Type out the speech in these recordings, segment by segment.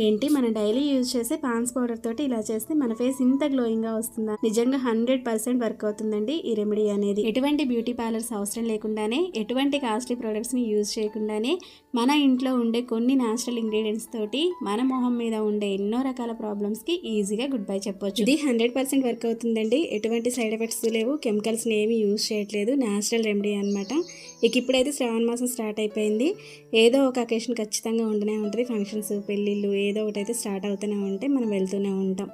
ఏంటి? మన daily use చేసే పాన్స్ పౌడర్ తోటి ఇలా చేస్తే మన ఫేస్ ఇంత గ్లోయింగ్గా వస్తుందా? నిజంగా హండ్రెడ్ పర్సెంట్ వర్క్ అవుతుందండి ఈ రెమెడీ అనేది. ఎటువంటి బ్యూటీ పార్లర్స్ అవసరం లేకుండానే ఎటువంటి కాస్ట్లీ ప్రొడక్ట్స్ని యూజ్ చేయకుండానే మన ఇంట్లో ఉండే కొన్ని న్యాచురల్ ఇంగ్రీడియంట్స్ తోటి మన మొహం మీద ఉండే ఎన్నో రకాల ప్రాబ్లమ్స్కి ఈజీగా గుడ్ బై చెప్పొచ్చు. ఇది హండ్రెడ్ పర్సెంట్ వర్క్ అవుతుందండి. ఎటువంటి సైడ్ ఎఫెక్ట్స్ లేవు. కెమికల్స్ ఏమి యూజ్ చేయట్లేదు. న్యాచురల్ రెమెడీ అనమాట ఇక ఇప్పుడైతే శ్రావణ మాసం స్టార్ట్ అయిపోయింది. ఏదో ఒక అకేషన్ ఖచ్చితంగా ఉండనే ఉంటుంది. ఫంక్షన్స్ పెళ్ళిళ్ళు ఏదో ఒకటి అయితే స్టార్ట్ అవుతూనే ఉంటే మనం వెళ్తూనే ఉంటాం.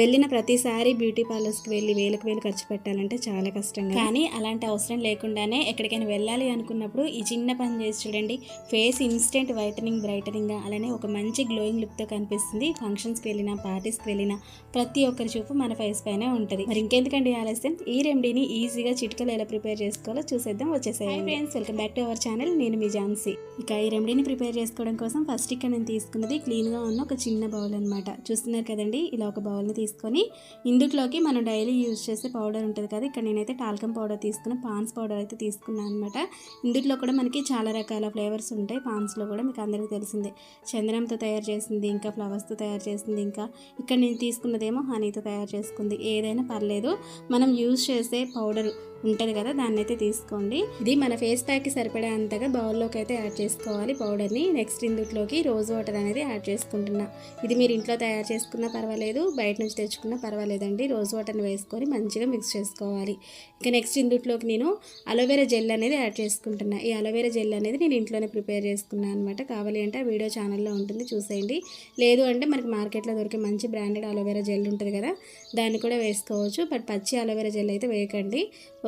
వెళ్ళిన ప్రతిసారి బ్యూటీ పార్లర్స్కి వెళ్ళి వేలకు వేలు ఖర్చు పెట్టాలంటే చాలా కష్టంగా కానీ అలాంటి అవసరం లేకుండానే ఎక్కడికైనా వెళ్ళాలి అనుకున్నప్పుడు ఈ చిన్న పని చేసి చూడండి ఫేస్ ఇన్స్టెంట్ వైటనింగ్ బ్రైటనింగ్ అలానే ఒక మంచి గ్లోయింగ్ లుక్తో కనిపిస్తుంది. ఫంక్షన్స్కి వెళ్ళినా పార్టీస్కి వెళ్ళినా ప్రతి ఒక్కరి చూపు మన ఫేస్ పైనే ఉంటుంది. మరి ఇంకెందుకండి ఆలస్యం? ఈ రెమెడీని ఈజీగా చిటికలు ఎలా ప్రిపేర్ చేసుకోవాలో చూసేద్దాం వచ్చేసాయి friends welcome back to our channel. నేను మీ ఝాన్సీ. ఇక ఈ రెమెడీని ప్రిపేర్ చేసుకోవడం కోసం ఫస్ట్ ఇక్కడ నేను తీసుకున్నది క్లీన్గా ఉన్న ఒక చిన్న బౌల్ అనమాట చూస్తున్నారు కదండి ఇలా ఒక బౌల్ని తీసుకొని ఇందులోకి మనం డైలీ యూజ్ చేసే పౌడర్ ఉంటుంది కదా ఇక్కడ నేనైతే టాల్కమ్ పౌడర్ తీసుకున్న పాన్స్ పౌడర్ అయితే తీసుకున్నాను అనమాట ఇందులో కూడా మనకి చాలా రకాల ఫ్లేవర్స్ ఉంటాయి పాన్స్లో కూడా మీకు అందరికీ తెలిసిందే. చందనంతో తయారు చేసింది ఇంకా ఫ్లవర్స్తో తయారు చేసింది ఇంకా. ఇక్కడ నేను తీసుకున్నదేమో హనీతో తయారు చేసుకుంది ఏదైనా పర్లేదు. మనం యూజ్ చేసే పౌడర్ ఉంటుంది కదా దాన్ని అయితే తీసుకోండి. ఇది మన ఫేస్ ప్యాక్కి సరిపడే అంతగా బౌల్లోకి అయితే యాడ్ చేసుకోవాలి పౌడర్ని. నెక్స్ట్ ఇందుట్లోకి రోజ్ వాటర్ అనేది యాడ్ చేసుకుంటున్నా. ఇది మీరు ఇంట్లో తయారు చేసుకున్నా పర్వాలేదు బయట నుంచి తెచ్చుకున్నా పర్వాలేదండి. రోజ్ వాటర్ని వేసుకొని మంచిగా మిక్స్ చేసుకోవాలి. ఇక నెక్స్ట్ ఇందుట్లోకి నేను అలోవెరా జెల్ అనేది యాడ్ చేసుకుంటున్నా. ఈ అలోవెరా జెల్ అనేది నేను ఇంట్లోనే ప్రిపేర్ చేసుకున్నాను అనమాట కావాలి అంటే ఆ వీడియో ఛానల్లో ఉంటుంది చూసేయండి. లేదు అంటే మనకి మార్కెట్లో దొరికే మంచి బ్రాండెడ్ అలోవెరా జెల్ ఉంటుంది కదా దాన్ని కూడా వేసుకోవచ్చు. బట్ పచ్చి అలోవెరా జెల్ అయితే వేయకండి.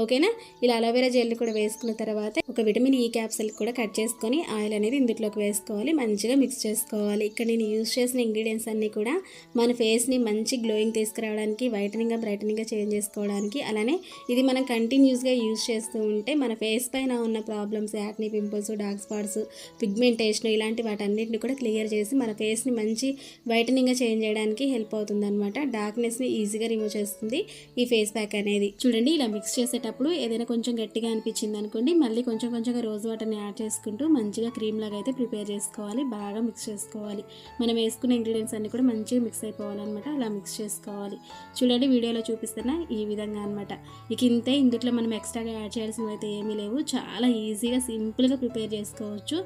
ఓకేనా? ఇలా అలోవెరా జెల్ కూడా వేసుకున్న తర్వాత ఒక విటమిన్ ఈ క్యాప్సిల్ కూడా కట్ చేసుకొని ఆయిల్ అనేది ఇందులోకి వేసుకోవాలి. మంచిగా మిక్స్ చేసుకోవాలి. ఇక్కడ నేను యూజ్ చేసిన ఇంగ్రీడియంట్స్ అన్నీ కూడా మన ఫేస్ని మంచి గ్లోయింగ్ తీసుకురావడానికి వైటనింగ్గా బ్రైటనింగ్గా చేంజ్ చేసుకోవడానికి అలానే ఇది మనం కంటిన్యూస్గా యూజ్ చేస్తూ ఉంటే మన ఫేస్ పైన ఉన్న problems acne pimples dark spots pigmentation ఇలాంటి వాటన్నిటిని కూడా క్లియర్ చేసి మన ఫేస్ని మంచి వైటనింగ్గా చేంజ్ చేయడానికి హెల్ప్ అవుతుంది అనమాట డార్క్నెస్ని ఈజీగా రిమూవ్ చేస్తుంది ఈ ఫేస్ ప్యాక్ అనేది. చూడండి ఇలా మిక్స్ చేసేటప్పుడు ఏదైనా కొంచెం గట్టిగా అనిపించింది అనుకోండి మళ్ళీ కొంచెం కొంచెంగా రోజు వాటర్ని యాడ్ చేసుకుంటూ మంచిగా క్రీమ్ లాగా అయితే ప్రిపేర్ చేసుకోవాలి బాగా మిక్స్ చేసుకోవాలి. మనం వేసుకున్న ఇంగ్రీడియంట్స్ అన్ని కూడా మంచిగా మిక్స్ అయిపోవాలన్నమాట అలా మిక్స్ చేసుకోవాలి. చూడండి వీడియోలో చూపిస్తున్న ఈ విధంగా అనమాట ఇక ఇంతే ఇందులో మనం ఎక్స్ట్రాగా యాడ్ చేయాల్సినవి అయితే ఏమీ లేవు. చాలా ఈజీగా సింపుల్గా ప్రిపేర్ చేసుకోవచ్చు.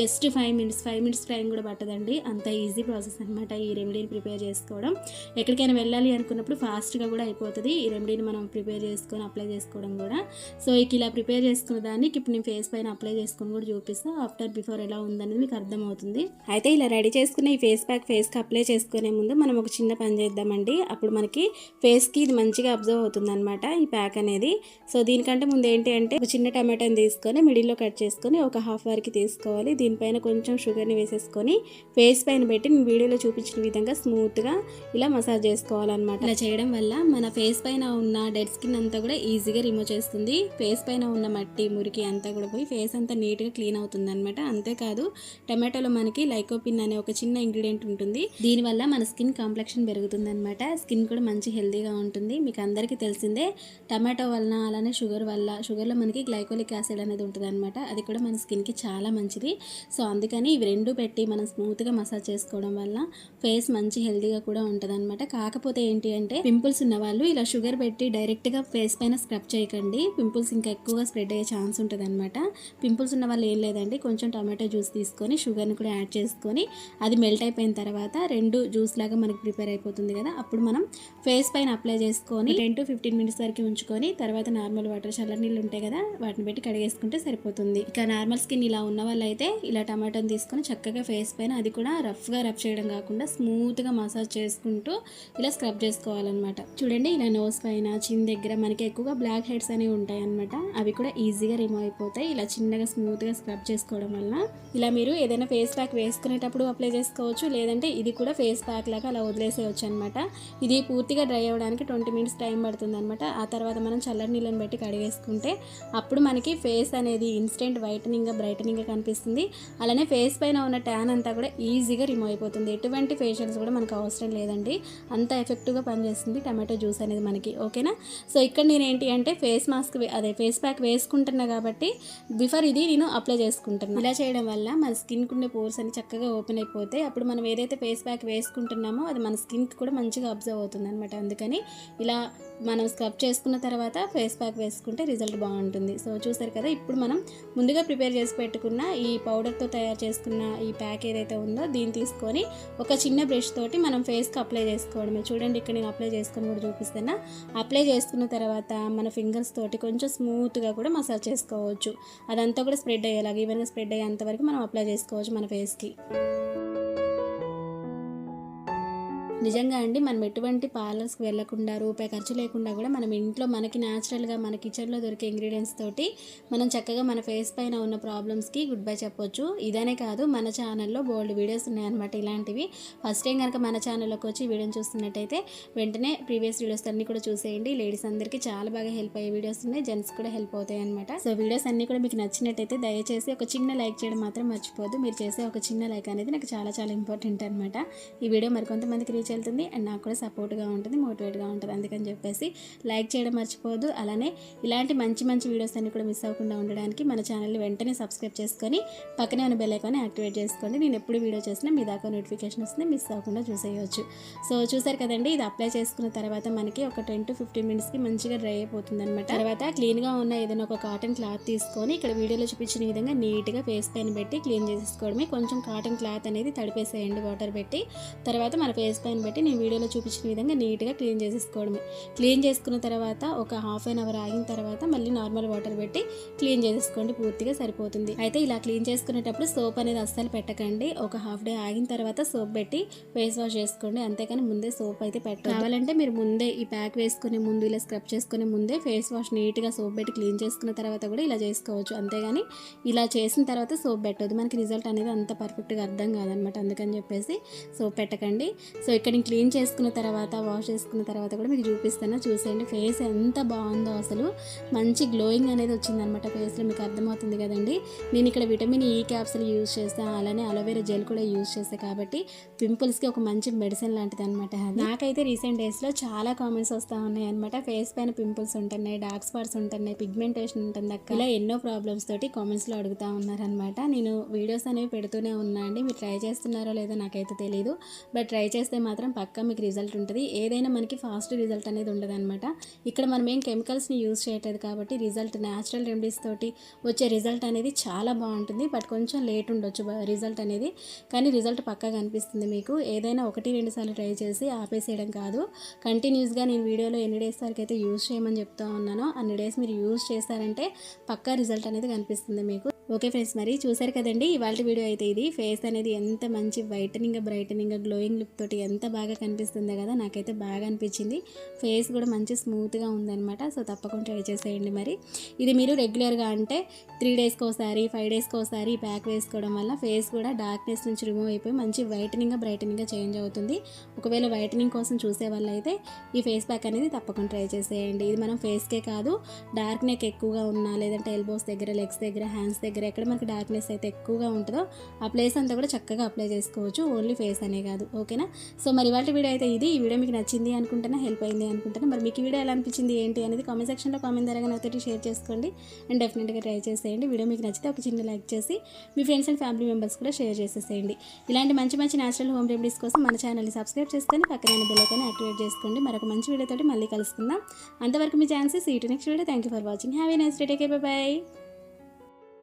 Just five minutes five minutes time కూడా పట్టదండి. అంత ఈజీ ప్రాసెస్ అనమాట ఈ రెమెడీని ప్రిపేర్ చేసుకోవడం. ఎక్కడికైనా వెళ్ళాలి అనుకున్నప్పుడు ఫాస్ట్గా కూడా అయిపోతుంది. ఈ రెమెడీని మనం ప్రిపేర్ చేసుకొని అప్లై చేసుకోవడం కూడా. సో ఇక ఇలా ప్రిపేర్ చేసుకున్న దాన్ని ఇప్పుడు నేను ఫేస్ పైన అప్లై చేసుకొని కూడా చూపిస్తాను ఆఫ్టర్ బిఫోర్ ఎలా ఉందనేది మీకు అర్థమవుతుంది. అయితే ఇలా రెడీ చేసుకున్న ఈ ఫేస్ ప్యాక్ ఫేస్కి అప్లై చేసుకునే ముందు మనం ఒక చిన్న పని చేద్దామండి. అప్పుడు మనకి ఫేస్కి ఇది మంచిగా అబ్జర్వ్ అవుతుంది అనమాట ఈ ప్యాక్ అనేది. సో దీనికంటే ముందు ఏంటి అంటే ఒక చిన్న టమాటాని తీసుకొని మిడిల్లో కట్ చేసుకొని ఒక హాఫ్ వరకు తీసుకోవాలి. దీనిపైన కొంచెం షుగర్ని వేసేసుకొని ఫేస్ పైన పెట్టి నేను వీడియోలో చూపించిన విధంగా స్మూత్గా ఇలా మసాజ్ చేసుకోవాలన్నమాట. ఇలా చేయడం వల్ల మన ఫేస్ పైన ఉన్న డెడ్ స్కిన్ అంతా కూడా ఈజీగా రిమూవ్ చేస్తుంది. ఫేస్ పైన ఉన్న మట్టి మురికి అంతా కూడా పోయి ఫేస్ అంతా నీట్గా క్లీన్ అవుతుంది అనమాట అంతేకాదు టమాటోలో మనకి లైకోపిన్ అనే ఒక చిన్న ఇంగ్రీడియంట్ ఉంటుంది. దీనివల్ల మన స్కిన్ కాంప్లెక్షన్ పెరుగుతుంది అనమాట స్కిన్ కూడా మంచి హెల్తీగా ఉంటుంది. మీకు అందరికీ తెలిసిందే టమాటో వలన అలానే షుగర్ వల్ల షుగర్లో మనకి గ్లైకోలిక్ యాసిడ్ అనేది ఉంటుంది అనమాట అది కూడా మన స్కిన్కి చాలా మంచిది. సో అందుకని ఇవి రెండు పెట్టి మనం స్మూత్గా మసాజ్ చేసుకోవడం వల్ల ఫేస్ మంచి హెల్తీగా కూడా ఉంటుంది అనమాట కాకపోతే ఏంటి అంటే పింపుల్స్ ఉన్న వాళ్ళు ఇలా షుగర్ పెట్టి డైరెక్ట్గా ఫేస్ పైన స్క్రబ్ చేయకండి. పింపుల్స్ ఇంకా ఎక్కువగా స్ప్రెడ్ అయ్యే ఛాన్స్ ఉంటుంది అనమాట పింపుల్స్ ఉన్న వాళ్ళు ఏం లేదండి. కొంచెం టమాటో జ్యూస్ తీసుకొని షుగర్ని కూడా యాడ్ చేసుకొని అది మెల్ట్ అయిపోయిన తర్వాత రెండు జ్యూస్ లాగా మనకి ప్రిపేర్ అయిపోతుంది కదా. అప్పుడు మనం ఫేస్ పైన అప్లై చేసుకొని టెన్ టు ఫిఫ్టీన్ మినిట్స్ వరకు ఉంచుకొని తర్వాత నార్మల్ వాటర్ చల్ల నీళ్ళు ఉంటాయి కదా వాటిని పెట్టి కడిగేసుకుంటే సరిపోతుంది. ఇక నార్మల్ స్కిన్ ఇలా ఉన్న వాళ్ళైతే ఇలా టమాటోని తీసుకొని చక్కగా ఫేస్ పైన అది కూడా రఫ్గా రఫ్ చేయడం కాకుండా స్మూత్గా మసాజ్ చేసుకుంటూ ఇలా స్క్రబ్ చేసుకోవాలన్నమాట. చూడండి ఇలా నోస్ పైన చిన్ దగ్గర మనకి ఎక్కువగా బ్లాక్ హెడ్స్ అనేవి ఉంటాయి అనమాట అవి కూడా ఈజీగా రిమూవ్ అయిపోతాయి. ఇలా చిన్నగా స్మూత్గా స్క్రబ్ చేసుకోవడం వల్ల ఇలా మీరు ఏదైనా ఫేస్ ప్యాక్ వేసుకునేటప్పుడు అప్లై చేసుకోవచ్చు. లేదంటే ఇది కూడా ఫేస్ ప్యాక్ లాగా అలా వదిలేసేయచ్చు అనమాట ఇది పూర్తిగా డ్రై అవ్వడానికి ట్వంటీ మినిట్స్ టైం పడుతుంది అనమాట ఆ తర్వాత మనం చల్లటి నీళ్ళని పెట్టి కడిగేసుకుంటే అప్పుడు మనకి ఫేస్ అనేది ఇన్స్టెంట్ వైటనింగ్గా బ్రైటనింగ్గా కనిపిస్తుంది. అలానే ఫేస్ పైన ఉన్న ట్యాన్ అంతా కూడా ఈజీగా రిమూవ్ అయిపోతుంది. ఎటువంటి ఫేషియల్స్ కూడా మనకు అవసరం లేదండి. అంత ఎఫెక్టివ్గా పనిచేస్తుంది టమాటో జ్యూస్ అనేది మనకి. ఓకేనా? సో ఇక్కడ నేను ఏంటి అంటే ఫేస్ మాస్క్ అదే ఫేస్ ప్యాక్ వేసుకుంటున్నా కాబట్టి బిఫోర్ ఇది నేను అప్లై చేసుకుంటున్నాను ఇలా చేయడం వల్ల మన స్కిన్కి ఉండే పోర్స్ అని చక్కగా ఓపెన్ అయిపోతే అప్పుడు మనం ఏదైతే ఫేస్ ప్యాక్ వేసుకుంటున్నామో అది మన స్కిన్కి కూడా మంచిగా అబ్జర్వ్ అవుతుంది అనమాట అందుకని ఇలా మనం స్క్రబ్ చేసుకున్న తర్వాత ఫేస్ ప్యాక్ వేసుకుంటే రిజల్ట్ బాగుంటుంది. సో చూసారు కదా ఇప్పుడు మనం ముందుగా ప్రిపేర్ చేసి పెట్టుకున్న ఈ పౌడర్తో తయారు చేసుకున్న ఈ ప్యాక్ ఏదైతే ఉందో దీన్ని తీసుకొని ఒక చిన్న బ్రష్ తోటి మనం ఫేస్కి అప్లై చేసుకోవడమే. చూడండి ఇక్కడ నేను అప్లై చేసుకొని కూడా చూపిస్తున్నా. అప్లై చేసుకున్న తర్వాత మన ఫింగర్ ఫింగర్స్ తోటి కొంచెం స్మూత్గా కూడా మసాజ్ చేసుకోవచ్చు. అదంతా కూడా స్ప్రెడ్ అయ్యేలాగా ఈవెన్గా స్ప్రెడ్ అయ్యేంత వరకు మనం అప్లై చేసుకోవచ్చు మన ఫేస్కి. నిజంగా అండి మనం ఎటువంటి పార్లర్స్కి వెళ్ళకుండా రూపాయి ఖర్చు లేకుండా కూడా మనం ఇంట్లో మనకి న్యాచురల్గా మన కిచెన్లో దొరికే ఇంగ్రీడియంట్స్ తోటి మనం చక్కగా మన ఫేస్ పైన ఉన్న ప్రాబ్లమ్స్కి గుడ్ బై చెప్పొచ్చు. ఇదనే కాదు మన ఛానల్లో బోల్డ్ వీడియోస్ ఉన్నాయన్నమాట ఇలాంటివి. ఫస్ట్ టైం కనుక మన ఛానల్లోకి వచ్చి వీడియోని చూస్తున్నట్టయితే వెంటనే ప్రీవియస్ వీడియోస్ అన్ని కూడా చూసేయండి. లేడీస్ అందరికీ చాలా బాగా హెల్ప్ అయ్యే వీడియోస్ ఉన్నాయి. జెంట్స్ కూడా హెల్ప్ అవుతాయి అనమాట సో వీడియోస్ అన్ని కూడా మీకు నచ్చినట్టయితే దయచేసి ఒక చిన్న లైక్ చేయడం మాత్రం మర్చిపోదు మీరు చేసే ఒక చిన్న లైక్ అనేది నాకు చాలా చాలా ఇంపార్టెంట్ అనమాట ఈ వీడియో మరికొంతమందికి రీచ్ వెళ్తుంది అండ్ నాకు కూడా సపోర్ట్గా ఉంటుంది మోటివేట్గా ఉంటుంది. అందుకని చెప్పేసి లైక్ చేయడం మర్చిపోదు అలానే ఇలాంటి మంచి మంచి వీడియోస్ అన్ని కూడా మిస్ అవ్వకుండా ఉండడానికి మన ఛానల్ని వెంటనే సబ్స్క్రైబ్ చేసుకొని పక్కనే ఉన్న బెల్ ఐకాన్ యాక్టివేట్ చేసుకోండి. నేను ఎప్పుడు వీడియో చేసినా మీ దాకా నోటిఫికేషన్ వస్తుంది మిస్ అవ్వకుండా చూసేయవచ్చు సో చూసారు కదండి ఇది అప్లై చేసుకున్న తర్వాత మనకి ఒక టెన్ టు ఫిఫ్టీన్ మినిట్స్కి మంచిగా డ్రై అయిపోతుంది అనమాట తర్వాత క్లీన్గా ఉన్న ఏదైనా ఒక కాటన్ క్లాత్ తీసుకొని ఇక్కడ వీడియోలో చూపించిన విధంగా నీట్గా ఫేస్ పైన పెట్టి క్లీన్ చేసుకోవడమే కొంచెం కాటన్ క్లాత్ అనేది తడిపేసేయండి వాటర్ పెట్టి తర్వాత మన ఫేస్ పైన బట్టి నేను వీడియోలో చూపించిన విధంగా నీట్గా క్లీన్ చేసేసుకోవడమే. క్లీన్ చేసుకున్న తర్వాత ఒక హాఫ్ అన్ అవర్ ఆగిన తర్వాత మళ్ళీ నార్మల్ వాటర్ పెట్టి క్లీన్ చేసేసుకోండి పూర్తిగా సరిపోతుంది. అయితే ఇలా క్లీన్ చేసుకునేటప్పుడు సోప్ అనేది అస్సలు పెట్టకండి. ఒక హాఫ్ డే ఆగిన తర్వాత సోప్ పెట్టి ఫేస్ వాష్ చేసుకోండి. అంతేకాని ముందే సోప్ అయితే పెట్టాలి కావాలంటే మీరు ముందే ఈ ప్యాక్ వేసుకునే ముందు ఇలా స్క్రబ్ చేసుకునే ముందే ఫేస్ వాష్ నీట్గా సోప్ పెట్టి క్లీన్ చేసుకున్న తర్వాత కూడా ఇలా చేసుకోవచ్చు. అంతేగాని ఇలా చేసిన తర్వాత సోప్ పెట్టదు మనకి రిజల్ట్ అనేది అంత పర్ఫెక్ట్గా అర్థం కాదనమాట. అందుకని చెప్పేసి సోప్ పెట్టకండి. సో ఇక్కడ నేను క్లీన్ చేసుకున్న తర్వాత వాష్ చేసుకున్న తర్వాత కూడా మీకు చూపిస్తాను. చూసేయండి. ఫేస్ ఎంత బాగుందో అసలు. మంచి గ్లోయింగ్ అనేది వచ్చిందనమాట ఫేస్లో. మీకు అర్థమవుతుంది కదండి. నేను ఇక్కడ విటమిన్ ఈ క్యాప్సుల్ యూజ్ చేస్తాను అలానే అలోవెరా జెల్ కూడా యూజ్ చేస్తాను కాబట్టి పింపుల్స్కి ఒక మంచి మెడిసిన్ లాంటిది అనమాట నాకైతే రీసెంట్ డేస్లో చాలా కామెంట్స్ వస్తూ ఉన్నాయి అనమాట ఫేస్ పైన పింపుల్స్ ఉంటున్నాయి డార్క్ స్పాట్స్ ఉంటున్నాయి పిగ్మెంటేషన్ ఉంటుంది అక్క. ఇలా ఎన్నో ప్రాబ్లమ్స్ తోటి కామెంట్స్లో అడుగుతూ ఉన్నారనమాట నేను వీడియోస్ అనేవి పెడుతూనే ఉన్నా అండి. మీరు ట్రై చేస్తున్నారో లేదో నాకైతే తెలియదు బట్ ట్రై చేస్తే మాత్రం మాత్రం పక్కా మీకు రిజల్ట్ ఉంటుంది. ఏదైనా మనకి ఫాస్ట్ రిజల్ట్ అనేది ఉండదు అనమాట ఇక్కడ మనం ఏం కెమికల్స్ని యూజ్ చేయట్లేదు కాబట్టి రిజల్ట్ న్యాచురల్ రెమెడీస్ తోటి వచ్చే రిజల్ట్ అనేది చాలా బాగుంటుంది. బట్ కొంచెం లేట్ ఉండొచ్చు రిజల్ట్ అనేది. కానీ రిజల్ట్ పక్కా కనిపిస్తుంది మీకు. ఏదైనా ఒకటి రెండు సార్లు ట్రై చేసి ఆపేసేయడం కాదు. కంటిన్యూస్గా నేను వీడియోలో ఎన్ని డేస్ వరకు అయితే యూజ్ చేయమని చెప్తా ఉన్నానో అన్ని డేస్ మీరు యూజ్ చేస్తారంటే పక్కా రిజల్ట్ అనేది కనిపిస్తుంది మీకు. ఓకే ఫ్రెండ్స్ మరి చూసారు కదండి ఇవాళ వీడియో అయితే ఇది. ఫేస్ అనేది ఎంత మంచి వైటనింగ్ బ్రైటనింగ్ గ్లోయింగ్ లుక్ తోటి ఎంత బాగా కనిపిస్తుందో కదా నాకైతే బాగా అనిపించింది. ఫేస్ కూడా మంచి స్మూత్గా ఉందన్నమాట సో తప్పకుండా ట్రై చేసేయండి మరి. ఇది మీరు రెగ్యులర్గా అంటే త్రీ డేస్కి ఒకసారి ఫైవ్ డేస్కి ఒకసారి ఈ ప్యాక్ వేసుకోవడం వల్ల ఫేస్ కూడా డార్క్నెస్ నుంచి రిమూవ్ అయిపోయి మంచి వైటనింగ్ బ్రైటనింగ్గా చేంజ్ అవుతుంది. ఒకవేళ వైటనింగ్ కోసం చూసే వాళ్ళైతే ఈ ఫేస్ ప్యాక్ అనేది తప్పకుండా ట్రై చేసేయండి. ఇది మనం ఫేస్కే కాదు డార్క్ నెక్ ఎక్కువగా ఉన్నా లేదంటే ఎల్బోస్ దగ్గర లెగ్స్ దగ్గర హ్యాండ్స్ దగ్గర దగ్గర ఎక్కడ మనకి డార్క్నెస్ అయితే ఎక్కువగా ఉంటుందో ఆ ప్లేస్ అంతా కూడా చక్కగా అప్లై చేసుకోవచ్చు. ఓన్లీ ఫేస్ అనే కాదు. ఓకేనా సో మరి ఇవాళ వీడియో అయితే ఇది. ఈ వీడియో మీకు నచ్చింది అనుకుంటున్నా హెల్ప్ అయింది అనుకుంటున్నా మరి మీకు వీడియో ఎలా అనిపించింది ఏంటి అనేది కామెంట్ సెక్షన్లో కామెంట్ ద్వారా నాతో షేర్ చేసుకోండి. అండ్ డెఫినెట్గా ట్రై చేసేయండి. వీడియో మీకు నచ్చితే ఒక చిన్న లైక్ చేసి మీ ఫ్రెండ్స్ అండ్ ఫ్యామిలీ మెంబర్స్ కూడా షేర్ చేసేసేయండి. ఇలాంటి మంచి మంచి న్యాచురల్ హోమ్ రెమెడీస్ కోసం మన ఛానల్ని సబ్స్క్రైబ్ చేసుకొని పక్కన బెల్ యాక్టివేట్ చేసుకోండి. మరొక మంచి వీడియోతో మళ్ళీ కలుసుకుందాం. అంతవరకు మీ ఛాన్సెస్ ఈ next video thank you for watching have a nice day take bye